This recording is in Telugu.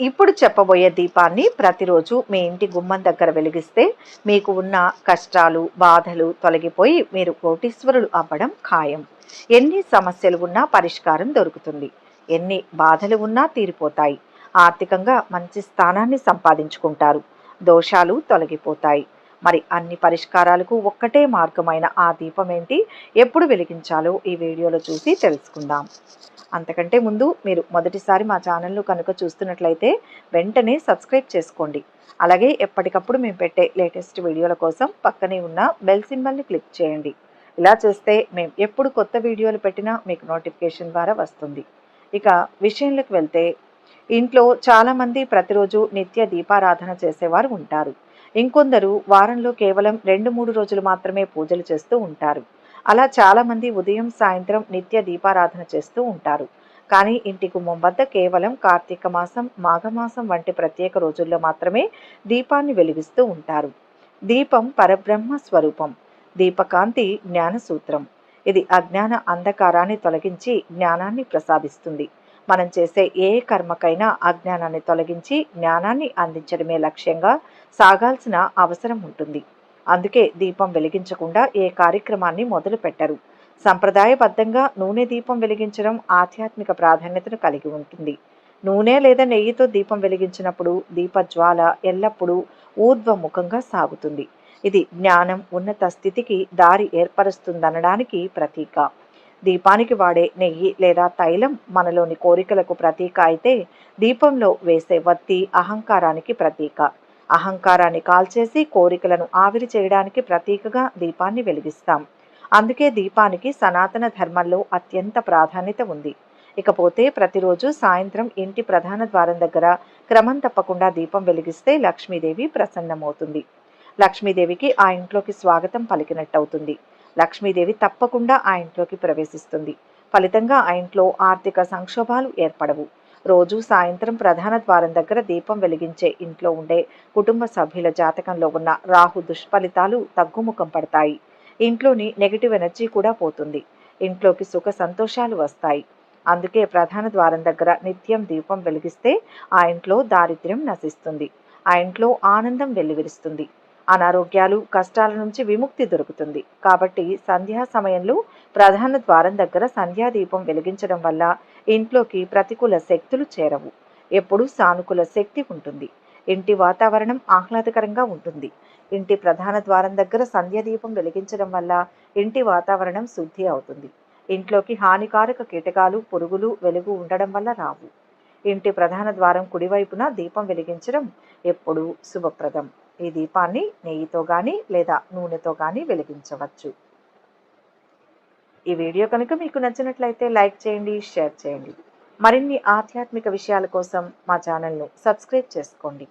ఇప్పుడు చెప్పబోయే దీపాన్ని ప్రతిరోజు మీ ఇంటి గుమ్మం దగ్గర వెలిగిస్తే మీకు ఉన్న కష్టాలు బాధలు తొలగిపోయి మీరు కోటీశ్వరులు అవ్వడం ఖాయం. ఎన్ని సమస్యలు ఉన్నా పరిష్కారం దొరుకుతుంది. ఎన్ని బాధలు ఉన్నా తీరిపోతాయి. ఆర్థికంగా మంచి స్థానాన్ని సంపాదించుకుంటారు. దోషాలు తొలగిపోతాయి. మరి అన్ని పరిష్కారాలకు ఒక్కటే మార్గమైన ఆ దీపం ఏంటి? ఎప్పుడు వెలిగించాలో ఈ వీడియోలో చూసి తెలుసుకుందాం. అంతకంటే ముందు మీరు మొదటిసారి మా ఛానల్ను కనుక చూస్తున్నట్లయితే వెంటనే సబ్స్క్రైబ్ చేసుకోండి. అలాగే ఎప్పటికప్పుడు మేము పెట్టే లేటెస్ట్ వీడియోల కోసం పక్కనే ఉన్న బెల్ సింబల్ని క్లిక్ చేయండి. ఇలా చేస్తే మేము ఎప్పుడు కొత్త వీడియోలు పెట్టినా మీకు నోటిఫికేషన్ ద్వారా వస్తుంది. ఇక విషయంలోకి వెళ్తే ఇంట్లో చాలామంది ప్రతిరోజు నిత్య దీపారాధన చేసేవారు ఉంటారు. ఇంకొందరు వారంలో కేవలం రెండు మూడు రోజులు మాత్రమే పూజలు చేస్తూ ఉంటారు. అలా చాలామంది ఉదయం సాయంత్రం నిత్య దీపారాధన చేస్తూ ఉంటారు. కానీ ఇంటి గుమ్మం వద్ద కేవలం కార్తీక మాసం మాఘమాసం వంటి ప్రత్యేక రోజుల్లో మాత్రమే దీపాన్ని వెలిగిస్తూ ఉంటారు. దీపం పరబ్రహ్మ స్వరూపం. దీపకాంతి జ్ఞాన సూత్రం ఇది అజ్ఞాన అంధకారాన్ని తొలగించి జ్ఞానాన్ని ప్రసాదిస్తుంది. మనం చేసే ఏ కర్మకైనా అజ్ఞానాన్ని తొలగించి జ్ఞానాన్ని అందించడమే లక్ష్యంగా సాగాల్సిన అవసరం ఉంటుంది. అందుకే దీపం వెలిగించకుండా ఏ కార్యక్రమాన్ని మొదలు పెట్టరు సంప్రదాయబద్ధంగా నూనె దీపం వెలిగించడం ఆధ్యాత్మిక ప్రాధాన్యతను కలిగి ఉంటుంది. నూనె లేదా నెయ్యితో దీపం వెలిగించినప్పుడు దీపజ్వాల ఎల్లప్పుడూ ఊర్ధ్వముఖంగా సాగుతుంది. ఇది జ్ఞానం ఉన్నత స్థితికి దారి ఏర్పరుస్తుందనడానికి ప్రతీక. దీపానికి వాడే నెయ్యి లేదా తైలం మనలోని కోరికలకు ప్రతీక అయితే దీపంలో వేసే వత్తి అహంకారానికి ప్రతీక. అహంకారాన్ని కాల్చేసి కోరికలను ఆవిరి చేయడానికి ప్రతీకగా దీపాన్ని వెలిగిస్తాం. అందుకే దీపానికి సనాతన ధర్మంలో అత్యంత ప్రాధాన్యత ఉంది. ఇకపోతే ప్రతిరోజు సాయంత్రం ఇంటి ప్రధాన ద్వారం దగ్గర క్రమం తప్పకుండా దీపం వెలిగిస్తే లక్ష్మీదేవి ప్రసన్నమవుతుంది. లక్ష్మీదేవికి ఆ ఇంట్లోకి స్వాగతం పలికినట్టవుతుంది. లక్ష్మీదేవి తప్పకుండా ఆ ఇంట్లోకి ప్రవేశిస్తుంది. ఫలితంగా ఆ ఇంట్లో ఆర్థిక సంక్షోభాలు ఏర్పడవు. రోజు సాయంత్రం ప్రధాన ద్వారం దగ్గర దీపం వెలిగించే ఇంట్లో ఉండే కుటుంబ సభ్యుల జాతకంలో ఉన్న రాహు దుష్ఫలితాలు తగ్గుముఖం పడతాయి. ఇంట్లోని నెగిటివ్ ఎనర్జీ కూడా పోతుంది. ఇంట్లోకి సుఖ సంతోషాలు వస్తాయి. అందుకే ప్రధాన ద్వారం దగ్గర నిత్యం దీపం వెలిగిస్తే ఆ ఇంట్లో దారిద్ర్యం నశిస్తుంది. ఆ ఇంట్లో ఆనందం వెల్లివిరుస్తుంది. అనారోగ్యాలు కష్టాల నుంచి విముక్తి దొరుకుతుంది. కాబట్టి సంధ్యా సమయంలో ప్రధాన ద్వారం దగ్గర సంధ్యాదీపం వెలిగించడం వల్ల ఇంట్లోకి ప్రతికూల శక్తులు చేరవు. ఎప్పుడూ సానుకూల శక్తి ఉంటుంది. ఇంటి వాతావరణం ఆహ్లాదకరంగా ఉంటుంది. ఇంటి ప్రధాన ద్వారం దగ్గర సంధ్యాదీపం వెలిగించడం వల్ల ఇంటి వాతావరణం శుద్ధి అవుతుంది. ఇంట్లోకి హానికారక కీటకాలు పురుగులు వెలుగు ఉండడం వల్ల రావు. ఇంటి ప్రధాన ద్వారం కుడివైపున దీపం వెలిగించడం ఎప్పుడూ శుభప్రదం. ఈ దీపాన్ని నెయ్యితో కానీ లేదా నూనెతో కానీ వెలిగించవచ్చు. ఈ వీడియో కనుక మీకు నచ్చినట్లయితే లైక్ చేయండి షేర్ చేయండి. మరిన్ని ఆధ్యాత్మిక విషయాల కోసం మా ఛానల్ను సబ్స్క్రైబ్ చేసుకోండి.